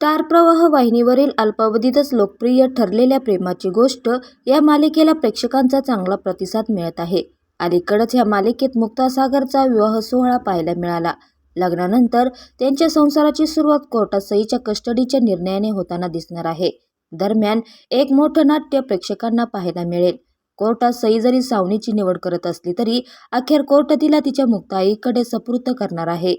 Star प्रवाह वाहिनीवरील अल्पावधीतच लोकप्रिय ठरलेल्या प्रेमाची गोष्ट या मालिकेला प्रेक्षकांचा चांगला प्रतिसाद मिळत आहे. अलीकडेच या मालिकेत मुक्ता सागरचा विवाह सोहळा पाहायला मिळाला. लग्नानंतर त्यांच्या संसाराची सुरुवात कोर्टात सईच्या कस्टडीच्या निर्णयाने होताना दिसणार आहे. दरम्यान एक मोठं नाट्य प्रेक्षकांना पाहायला मिळेल. कोर्टात सई जरी सावनीची निवड करत असली तरी अखेर कोर्ट तिला तिच्या मुक्ताईकडे सपूर्त करणार आहे.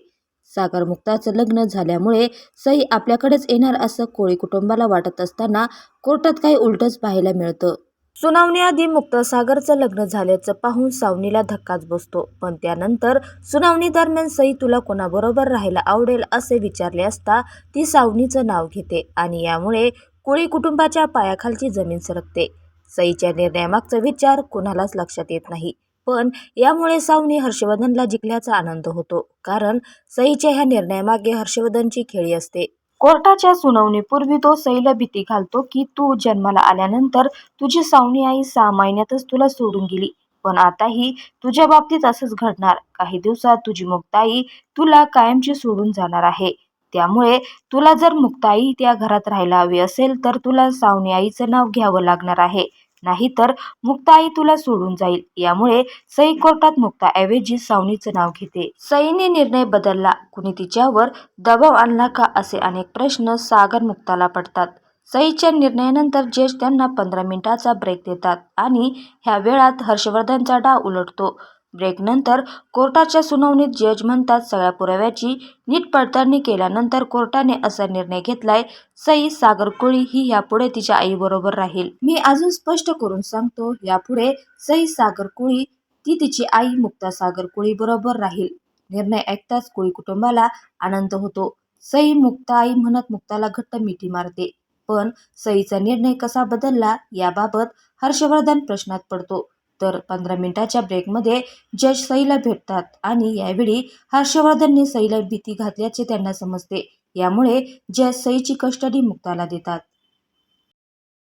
सागर मुक्ताचं लग्न झाल्यामुळे सई आपल्याकडेच येणार असं कोळी कुटुंबाला वाटत असताना कोर्टात काही उलटच पाहायला मिळतं. सुनावणीआधी मुक्त सागरचं लग्न झाल्याचं पाहून सावनीला धक्काच बसतो. पण त्यानंतर सुनावणी दरम्यान सई तुला कोणाबरोबर राहायला आवडेल असे विचारले असता ती सावनीचं नाव घेते आणि यामुळे कोळी कुटुंबाच्या पायाखालची जमीन सरकते. सईच्या निर्णयामागचा विचार कुणालाच लक्षात येत नाही. पण यामुळे सावनी हर्षवर्धनला जिंकल्याचा आनंद होतो कारण सईच्या ह्या निर्णयामागे हर्षवर्धनची खेळी असते. कोर्टाच्या सुनावणीपूर्वी तो सईला भीती घालतो की तू जन्माला आल्यानंतर तुझी सावनी आई सहा महिन्यातच तुला सोडून गेली. पण आताही तुझ्या बाबतीत असंच घडणार. काही दिवसात तुझी मुक्ताई तुला कायमची सोडून जाणार आहे. त्यामुळे तुला जर मुक्ताई त्या घरात राहायला हवी असेल तर तुला सावनी आईचं नाव घ्यावं लागणार आहे. नाहीतर मुक्ताई तुला सोडून जाईल. यामुळे सई कोर्टात मुक्ताऐवजी सावनीचं नाव घेते. सईने निर्णय बदलला. कुणी तिच्यावर दबाव आणला का असे अनेक प्रश्न सागर मुक्ताला पडतात. सईच्या निर्णयानंतर जज त्यांना पंधरा मिनिटाचा ब्रेक देतात आणि ह्या वेळात हर्षवर्धनचा डाव उलटतो. ब्रेकनंतर कोर्टाच्या सुनावणीत जज म्हणतात सगळ्या पुराव्याची नीट पडताळणी केल्यानंतर कोर्टाने असा निर्णय घेतलाय सई सागर कोळी ही यापुढे तिच्या आईबरोबर राहील. मी अजून स्पष्ट करून सांगतो यापुढे सई सागरकोळी ती तिची आई मुक्ता सागरकोळी बरोबर राहील. निर्णय ऐकताच कोळी कुटुंबाला आनंद होतो. सई मुक्ता आई म्हणत मुक्ताला घट्ट मिठी मारते. पण सईचा निर्णय कसा बदलला याबाबत हर्षवर्धन प्रश्नात पडतो. तर पंधरा मिनिटाच्या ब्रेकमध्ये जज सईला भेटतात आणि यावेळी हर्षवर्धनने सईला भीती घातल्याचे त्यांना समजते. यामुळे जज सईची कस्टडी मुक्ताला देतात.